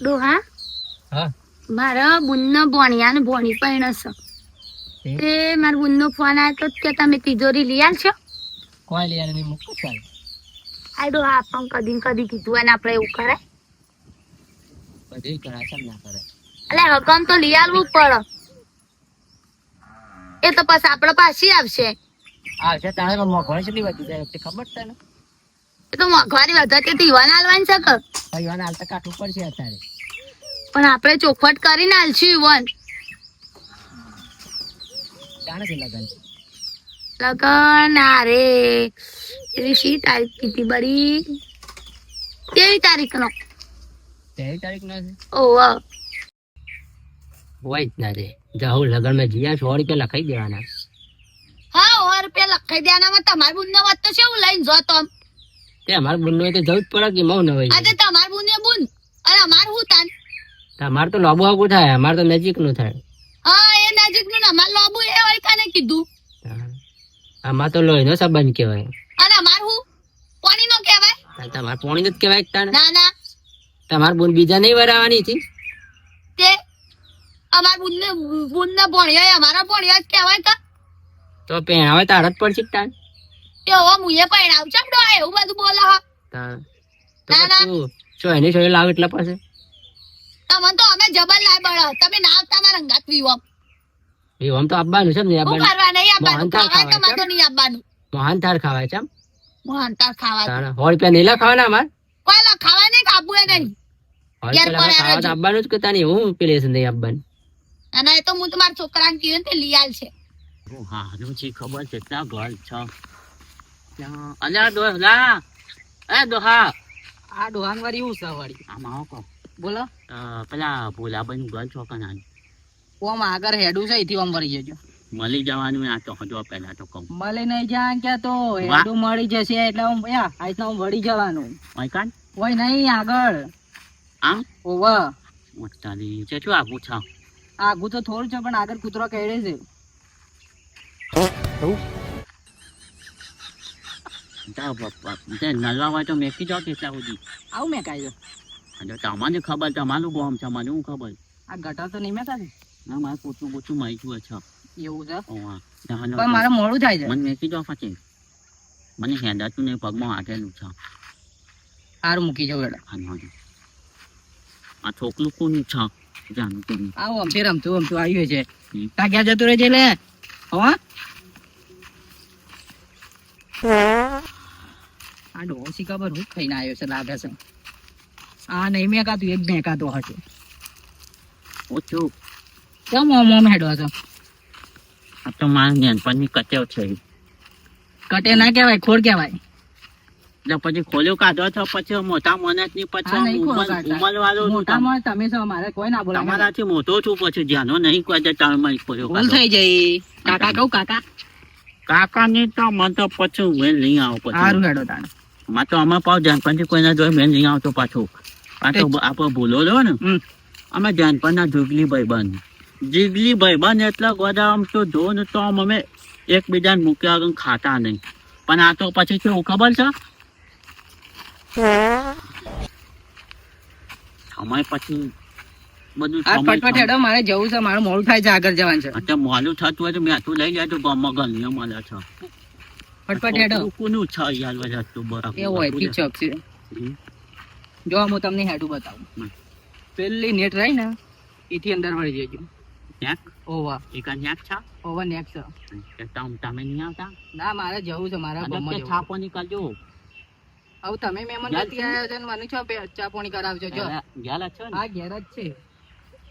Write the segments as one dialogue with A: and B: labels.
A: ડોહા
B: હા?
A: મારા બુનનો ભણ્યા ને ભણી પણ છે તે મારા બુનનો ફોન આવ્યો તો કે તમે તિજોરી લઈ આવશો
B: કોઈ લઈ આને મૂકો ચાલ?
A: આ ડોહા આપણ કદી કદી કીધું અને આપણે એવું કરે.
B: બધી કરા છે ના કરે?
A: એટલે રકમ તો લઈ પડે. એ તો પછી આપણે પાછી આવશે.
B: આવશે તારે મોઘવાણી કેટલી વધી જાય ખબર છે
A: તો મોંઘવારી વધારે તે ટીવાને આલવાની છે કે?
B: હાલતા કાઠું પડશે અત્યારે.
A: પણ આપણે ચોખવટ કરીને આલશું ઈવન.
B: લગન.
A: એવી શી તારીખ કીધી બરી? કેવી તારીખ નો
B: તારીખ ના
A: ઓહ
B: હોય જ ના રે. જાઉં લગનમાં જીયા સો રૂપિયા લખાઈ દેવાના.
A: હા સો રૂપિયા લખાઈ દેવાનામાં તમારી બુન વાત તો શું લઈને જો તમ.
B: તે અમારે તો જવું જ પડે કે ન
A: તમારી બુન બુન. અને અમાર હું તાન?
B: તમારે તો લોબુ આગું થાય અમારે તો નજીકનું થાય.
A: હા એ નજીકનું અમાર લોબુ એ હોય કાને કીધું.
B: આમાં તો લોહીનો સંબંધ કહેવાય.
A: અને અમાર હું? પાણી નો કહેવાય
B: તમારે પોણી જ કહેવાય તાણ?
A: ના ના.
B: તમારે બુન બીજા નહીં વરાવાની હતી?
A: તે અમાર બુન ને બુન ને ભણ્યા અમારા ભણ્યા જ કહેવાય કા
B: તો પહેણાવે તાર જ પડશે તાણ?
A: કે હવે મુએ પૈણાવ ચમ ડો એવું બધું બોલે હા.
B: તો
A: ના, ના.
B: લાવ એટલે
A: તમને અમે જબર લાય બળ. તમે ના આવતા મારા રંગાત વિવો
B: એ તો આપવાનું છે ને
A: હું
B: આપવાનું
A: કરવા નહીં આવવાનું ખાવા
B: ખાવાય
A: તમારે તો નહીં આવવાનું
B: મોહન તાર ખાવાય છે આમ
A: મોહનતાળ ખાવા
B: તાણ. સો નહીં લખાવાના અમાર?
A: કોઈ લા ખાવા નહીં ખાવું એ નહીં. પણ
B: આપવાનું જ કે તાની હું પેલી છે નહીં આપવાનું?
A: અને એ તો હું તમારા છોકરાને કીધું ને તે લઈ આલ છે
B: હારું છે ખબર છે ત્યાં ઘર છે? અલ્યા ડોહલા એ ડોહા.
C: આ ડોહાન વાળી એવું છે
B: આમાં આવો કહો?
C: બોલો.
B: પેલા ભોલાભાઈ નું ઘર છો કના
C: ઓમ આગળ હેડું છે એથી ઓમ વળી જજો.
B: મળી જવાનું આ તો હજુ પેલા તો કહું.
C: મળે નહીં જાય કે તો હેડું મળી જશે એટલે હું આ રીતના ઓમ વળી જવાનું.
B: ઓય
C: હોય નહીં આગળ.
B: આમ?
C: ઓવ.
B: મોટાલી છે શું છો
C: આગું તો થોડું છે પણ આગળ કૂતરો કેડે છે.
B: તે નલવા હોય તો મેકી જાઓ કેટલા સુધી.
C: આવું મેં કાઢ્યો
B: અને ખબર તમારું ગોમ છે મને શું ખબર?
C: આ ગટર તો નહીં મેં
B: ના મારે પૂછું પૂછું મારી છે.
C: એવું છે? પણ મારે મોડું થાય છે.
B: મને મેકી જાઓ પછી મને હેંડાતું નહીં પગમાં હાથેલું છે.
C: સારું મૂકી જાઉં એટલે
B: આનો હાથે. આ છોકલું કોનું છે? જાણું.
C: અમથી રમતું અમતું આવ્યું છે.
B: હમ.
C: ક્યાં જતું રહેજે લે. હવા આ ડોસી ખબર હું થઈને આવ્યો છે લાગે છે. આ નહીં મેકાતું એક મેકાતો હશે
B: ઓછું.
C: કેમ ઓમ ઓમ હેડો છો?
B: આ તો મારા નાનપણની કચેવ છે.
C: કટે ના કહેવાય ખોડ કહેવાય.
B: એટલે પછી ખોલ્યો કાઢો છો પછી મોટા
C: માણસની
B: પછી. ઉમર વાળો છું તમ-
C: તમે છો મારે કોઈ ના બોલે
B: તમારાથી મોટો છું પછી ધ્યાનો નહીં કોઈ દે તમે ખોલ્યો
C: ભૂલ થઈ જઈ કાકા કહું કાકા?
B: કાકા ની તો મને તો પછી મેં નહીં આવો
C: સારું હેડો તાણ.
B: માં તો અમે પાવ જાનપણથી કોઈના જોઈ મેં નહીં આવતો પાછું આ તો આપણે ભૂલો લો ને અમે જાનપણના જુગલી ભાઈબંધ જીગલી ભાઈબંધ એટલે બધા આમ તો જો ને તો આમ અમે એકબીજાને મૂક્યા આગળ ખાતા નહીં પણ આ તો પછી કેવું ખબર છે સમય પછી બધું
C: ફટફટ હેડો મારે જવું છે મારે મોડું થાય છે આગળ જવાનું છે
B: મોડું થતું હોય તો મેં તું લઈ જાય તો ગમ ગલીઓ મળે છે
C: ફટફટ હેડો.
B: કોનું છે યાર બધા તું બરાબર.
C: એ હોય પીચક છે. જો હું તમને હેડું બતાવું. પેલી નેટ રહી ને એથી અંદર વળી જજો.
B: ક્યાંક
C: ઓવા.
B: એક ક્યાંક છે?
C: ઓવા નેક્સ્ટ
B: કે તમ તમે નહીં આવતા?
C: ના મારે જવું છે મારા ગામમાં જવું
B: છાપો નીકળજો.
C: હવે તમે મહેમાન નથી આવ્યા છો મને છો ચા પાણી કરાવજો જો.
B: ગયા છે
C: ઘેર જ છે.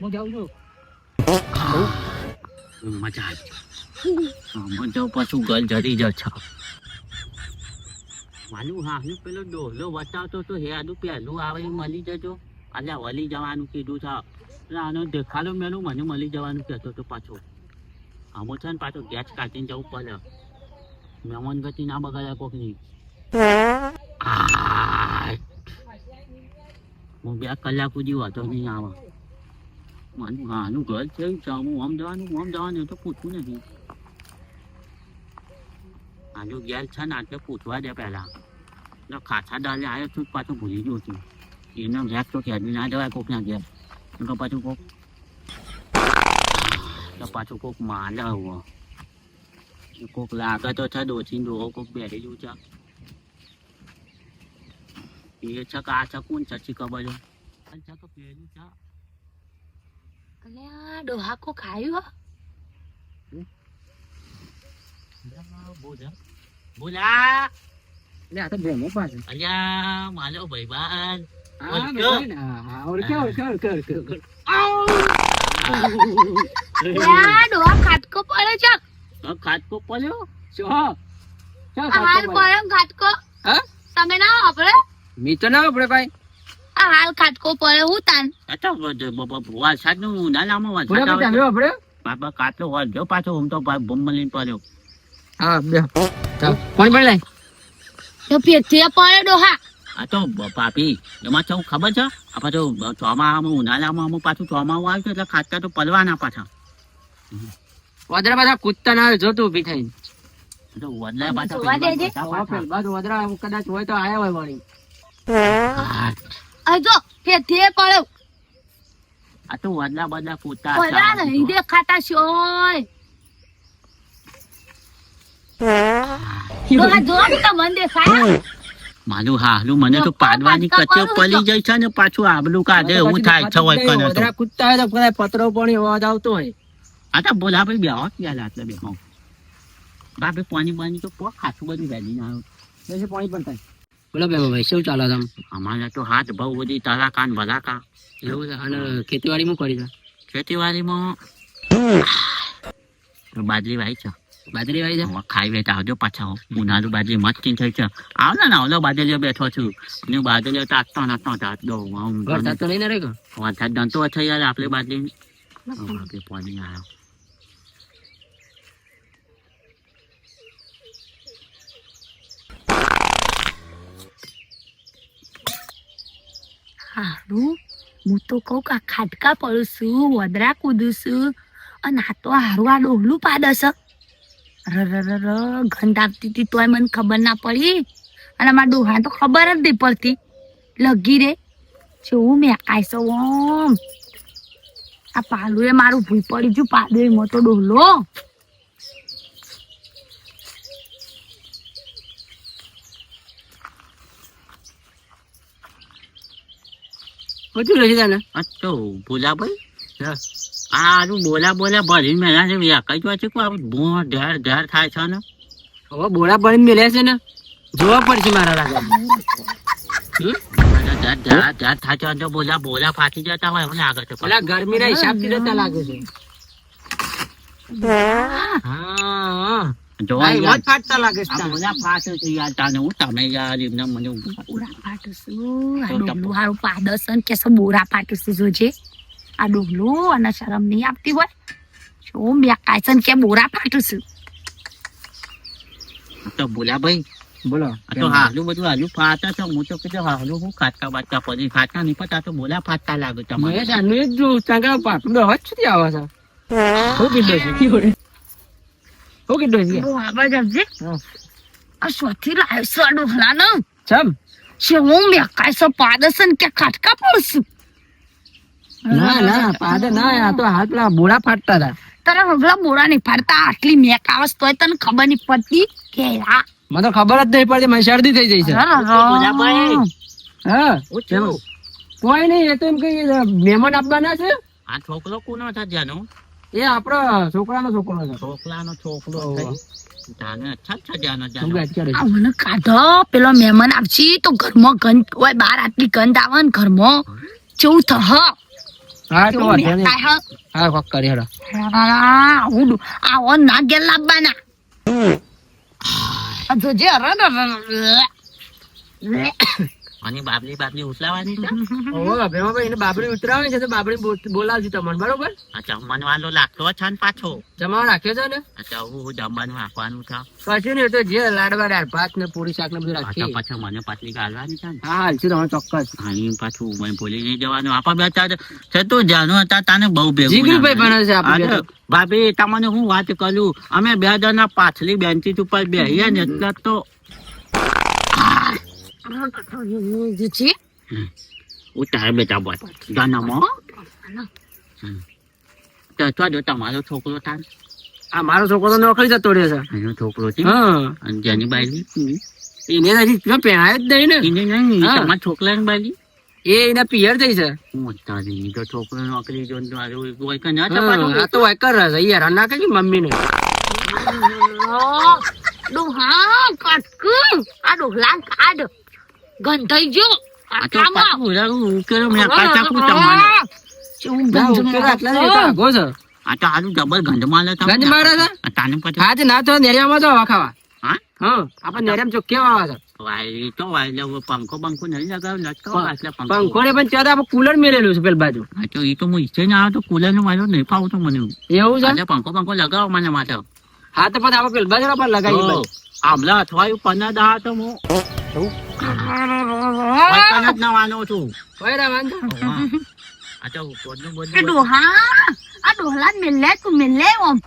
C: હું જાઉં છું.
B: મજા આવી. આમાં પાછું ગલ જરી જ છે. માલું હા, હું પેલો ડોલો બતાવતો તો હેડું પહેલું આવે મળી જજો. અલ્યા, વળી જવાનું કીધું છે. એટલે આનો દેખાડો મેલું, મને મળી જવાનું કહેતો હતો પાછો. આમો છે ને પાછો ગેસ કાઢીને જવું પડે. મહેમાન ગતિ ના બગાડ્યા કોકની. હું બે કલાક સુધી વાતો નહીં આવે. માનું હાનું ઘર છે હું આમ જવાનું આમ જવાનું તો પૂછવું નહીં. આજો ગેલ છે ને આટલે પૂછવા દે પહેલા એટલે ખાસા દાલે આવ્યો છું પાછું ભૂલી ગયો છું એના ઘેર તો ખેડી ના જવાય કોક ના ઘેર એમ તો પાછું કોક તો પાછું કોક માલે હવે કોક લાગે તો છે દોચી દોહો કોક બેઠી જવું છે એ છે કે આ છે કોણ છે શી ખબર છે આ છે કે પેલું છે
A: અલ્યા ડોહા કો ખાયું
B: બોલા બોલા
D: લે આ તો ભેમો પાસે
B: અલ્યા માલો ભાઈબાન?
D: ભેમો
A: ખાટકો પડે છે
B: પડ્યો?
A: તમે ના વાપરે
D: મી તો ના વાપરે ભાઈ
A: હાલ ખાટકો પડે હું તાન
B: વરસાદનું
D: પૂરા
B: વરસાદ આવે
D: અમે વાપરે
B: બાબા પાછો હું તો બમ લઈને પડ્યો
D: હા બે ચાલ. પાણી પાણી
A: તો પેથીએ પડે ડોહા
B: આ તો બ- એમાં તો ખબર છે? ઉનાળામાં અમુક પાછું આવ્યું એટલે તો પાછા.
D: બધા કૂદતા ના જો તું થઈને. વાદળા કદાચ હોય તો આયા હોય વાળી.
B: હા,
A: આ જો
B: તો વડલા બદલા
A: પડ્યા
B: હતા.
A: નહીં દેખાતા શોય ડોહા જો ને તો મને દેખાય
B: મારું હાલું મને તો પાડવાની
A: પાટકા
B: પલી જાય છે ને પાછું આબલું કાઢે એવું થાય છે હોય કને તો.
D: કૂદતા હોય તો કદાચ પતરો પણ અવાજ આવતો હોય.
B: આ તો બોલા ભાઈ બેહો પ્યાલા એટલે બેહો. બાપે પાણી પાણી તો પોક ખાતું બધું વેલી ના આવ્યું
D: પાણી પણ થાય. બોલો બે ભાઈ શું ચાલે તમ?
B: અમારે તો હાથ બહુ બધી તલાકા ને ભલાકા
D: એવું છે અને ખેતીવાડીમાં કરી છે
B: ખેતીવાડીમાં બાજરી વાવી છે.
D: બાજરી વાવી છે
B: ખાઈ વેતા આવજો પાછા. હો. ઉનાળુ બાજરી મસ્તી થઈ છે આવ ને આવલો બાજરીઓ બેઠો છું. હું બાજરીઓ તો નતો આમ
D: વરસાદ તો નહીં રે
B: વરસાદ દંતો છે યાર આપણે બાજરી. આપણે પાણી આવ્યો
A: હારું હું તો કઉ કે આ ખાટકા પડું છું વદરા કૂદું છું. અને આ તો હારું આ ડોહલું પાડે છે. ગંધ આપતી હતી તોય મને ખબર ના પડી. અને મારા ડોહા તો ખબર જ નહીં પડતી. લગી રે. જેવું મેં આઈસો ઓમ. આ પાલુ એ મારું ભૂલ પડી ગયું પાડું એમાં તો ડોહલો.
D: બધું લઈ જાય ને?
B: આ તો બોલા ભાઈ આ બોલા બોલા ભરી મેલા છે કઈ વાત છે કો આ ભો ઢેર ઢેર થાય છે ને?
D: હવે બોળા પડીને મેલ્યા છે ને? જોવા પડશે મારા
B: બોલા બોલા
D: જ.
B: બોલા મને
A: બોરા ફાટું જોજે. આ ડોહલું અને શરમ નહીં આપતી હોય શું મેં કાયસન કે બોરા પાટું
B: તો બોલા ભાઈ
D: બોલો
B: તો હાલું બધું હાલું ફાટા છે હું તો કીધું હાલું હું ખાટકા બાટકા પડી ખાટકા નહીં પડતા તો બોલા ફાટતા લાગે તમારે
D: એ જ જોઉં કારણ કે સુધી આવે છે હું કીધું છે હું કીધું છે
A: આ સ્વથી લાવ્યો છે ડોહલાનો
D: ચમ
A: શું મેં કાયસો પાડસન કે ખાટકા પડશું
D: ના ના પાદે ના આ તો હાથ પેલા બોળા ફાટતા હતા
A: તારા હગલા બોરા નહીં ફાડતા? આટલી મેક આવસ તોય તને ખબર નહીં પડતી કે આ
D: મને તો ખબર જ નહીં પડતી મને શરદી થઈ જઈ છે. હા કોઈ નહીં એ તો એમ કઈ મહેમાન આપવાના છે?
B: આ છોકરો કોનો છે જેનો?
D: એ આપણો છોકરાનો છોકરો છે.
B: છોકરાનો છોકરો
A: પેલો મહેમાન આવશે તો ઘરમાં ગંધ હોય બાર આટલી ગંધ આવે ને ઘરમાં. કેવું થહ?
D: હા તો
A: હ.
D: હા કોક કરી હેડો.
A: આ હું આવો ના ગેર લાવવાના. આ જોજે અરે.
B: અને બાબલી બાબલી ઉસલાવાની છે
D: ઓહો એને બાબરી ઉતરાવે છે તો બાબરી બોલાવજો તમને બરોબર?
B: આ જમવાનું વાલો લાગતો છે ને પાછો.
D: જમા રાખ્યો છે ને?
B: અચ્છા હું જમવાનું રાખવાનું છે.
D: પછી ને તો જે લાડવા દાળ ભાત ને પૂરી શાક ને બધું રાખીએ.
B: પાછા મને પાટલી ગાળવાની છે
D: હા હાલશું તમે ચોક્કસ.
B: અને પાછું મને ભૂલી નહીં જવાનું. આપા બે ચાર છે તો જાનો હતા તાને બહુ ભેગું
D: જીગરીભાઈ
B: ના
D: ભણે છે આપણે
B: ભાભી તમને હું વાત કરું? અમે બે જણા પાછલી બેન્ચીસ ઉપર બેહીએ ને એટલે તો
A: જોજે
B: ઉતાર બેટા બોલ જન્મો તો તો જો તમારો છોકરો તાર
D: આ મારો છોકરો તો નોકરી જતો રહ્યો છે
B: એનો છોકરો છે
D: હા
B: અને જેની બાઈ
D: એને હજી ત્યાં પહેણાય જ નહીં ને
B: એને નહીં
D: હા.
B: તમારા છોકરાની બાઈ
D: એ એના પિયર થઈ છે
B: હું તારી તો છોકરો નોકરી જો તારું કોઈ કે ના
D: હા, આ
B: ચપાટું
D: તો વાયકર છે યાર ના કે મમ્મી ને
A: ડોહા કાટકુ આ ડોહલા કાઢ ગંધાઈ ગયો. મારે
D: મારે
B: પંખો બંખો નહીં લગાવ પંખો
D: પંખો. ને પણ આપણે કુલર મેલેલું છે પેલી બાજુ.
B: તો એ તો હું ઈચ્છે ના આવે તો કુલરનું વાયરો નહીં ફાવતો મને.
D: એવું છે?
B: પંખો પંખો લગાવો મને માટે.
D: હા તો પછી આપણે પેલી બાજુ પર લગાવી
B: આમલા અથવા પન્ના દા તો હું વાયકણ જ નવાનો છું. હા. આ તો પોતનું
A: એ ડોહા આ ડોહલા મેલે તું મેલે ઓમ.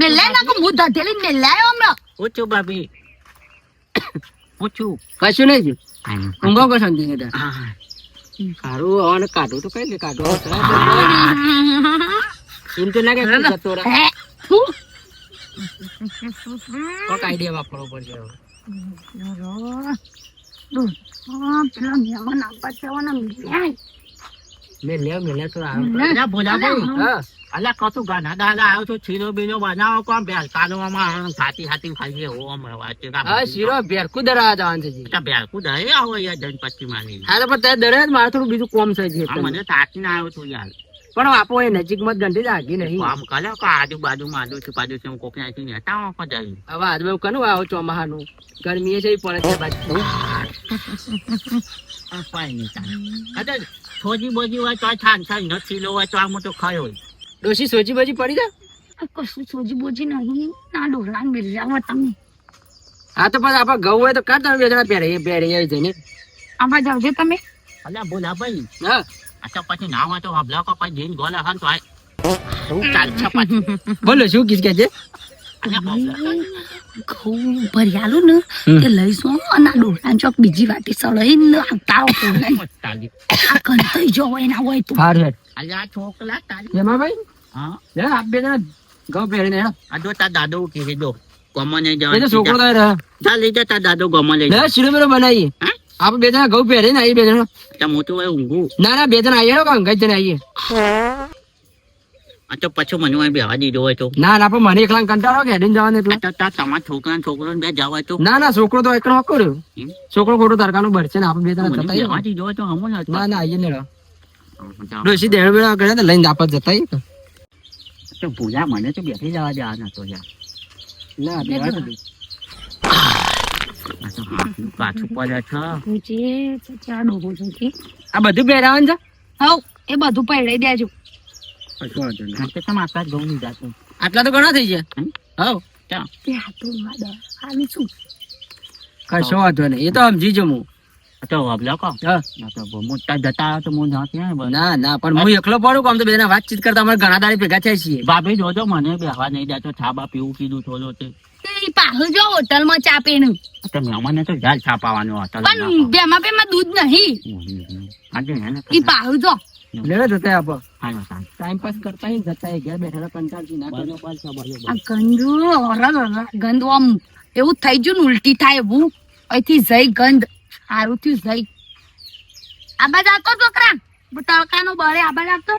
A: મેલે ના કો મું ધધેલી મેલે ઓમ
B: ઓછું બાબી ઓછું
D: કશું નહીં. ઊંઘો કો શાંતિ ને કાઢું તો કઈ લે કાઢું? એમ તો લાગે જતો રહે. પડશે મારે થોડું બીજું કોમ છે જી
B: મને તાકી ના આવ્યો છું યાર.
D: પણ આપો એ નજીકમાં ગંઢી લાગી નહીં.
B: આમ કાલે કે આજુબાજુ માં આડું છું પાડું હું કોક નાખી નેતા પણ જાય
D: હવે આજુ કનું આવો ચોમાહાનું? ગરમી છે પડે છે બાજુ.
B: આ તો બોજી હોય તો આ છાન છાન નથી લો હોય તો આ મોટો ખાયો હોય.
D: ડોશી સોજી બોજી પડી જા
A: કશું સોજી બોજી નહીં. ના ડોહલા મેલે જાવ તમે.
D: હા તો પછી આપણે ઘઉં હોય તો કાઢ તમે જણા પહેરે એ પહેરે જઈને.
A: આમાં જાવજો તમે.
B: અલ્યા બોલા ભાઈ.
D: હા.
B: આ તો પછી ના હોય તો હબલા કો પછી જઈને ગોલા ખાન તો આ શું પાછું
D: બોલો શું કીધું કે છે?
A: ઘઉં ભર્યાલું ને તે લઈશું અને આ ચોક બીજી વાટી સળાઈને ને પોલે
B: તાલી.
A: આ કંતાઈ જો હોય ના હોય તો.
D: હાર
B: અલ્યા તાલી.
D: એમાં ભાઈ?
B: હા.
D: લે આપ બે જણા ઘઉં પહેરીને
B: આ જો તાર દાદો કે દો ગમો ને
D: એ તો છોકરો તો રહે
B: લઈ જા તાર દાદો ગમો લઈ
D: લે શીરો બેરો
B: હા?
D: આપણે બે જણા ઘઉં પહેરીને આવી બે જણા.
B: ત્યાં મોટું હોય ઊંઘું.
D: ના ના બે જણા આવીએ કામ ગઈ જણા આવીએ.
B: આ તો પછી મને અહીં બેવા દીધો હોય તો.
D: ના ના પણ મને એકલા કંટાળો કે હેડીને જવાનું એટલે.
B: તમારા છોકરા ને છોકરો બે જવા તો.
D: ના ના છોકરો તો એકલો રહ્યો. છોકરો ખોટો તારકાનું ભરશે ને આપણે બે જણા જતા
B: બેવા. દીધો તો હમો ના
D: ના આવીએ ને ડોસી દેડ બેડા કરે ને લઈને આપણે જતા આવીએ
B: તો. ભૂલા મને તો બેઠી જવા દે આ નતો યાર.
D: ના બેવા તો
B: તો પાછું પડે છે.
A: આ
D: બધું પહેરાવાનું છે?
A: હવ એ બધું પૈડાઈ દેજો.
D: કશો વાંધો નહીં.
B: તો તમે આટલા જ ઘઉં લીધા
D: આટલા તો ઘણા થઈ ગયા. હવ કશો વાંધો નહીં. એ તો સમજી જો હું.
B: તો તો બહુ મોટા જતા તો હું જાતી ને.
D: ના ના પણ હું? એકલો પડું કામ તો વાતચીત કરતા અમારે ઘણા દાડે ભેગા થાય છીએ.
B: ભાભી જોજો મને બેહવા નહીં દેતો. છા પીવું કીધું થોડો તે.
A: તે પાછું જો હોટલમાં ચા પીણું.
B: તમે અમને તો જાલ છાપાવાનો હોટલ
A: પણ બેમાં બેમાં દૂધ નહીં. ઈ પાહુ જો.
D: લેવે જતા આપ. ટાઈમ પાસ કરતા હી જતા ય ઘેર બેઠા કંટાળથી ના
B: કર્યો બરોબર
A: આ ગંદુ ઓરર ગંદ આમ એવું થઈ ગયું ને ઉલટી થાય એવું. અહીંથી જઈ ગંધ સારું થયું જઈ આબા જાતો છોકરા. તડકાનો બળે આબા જાતો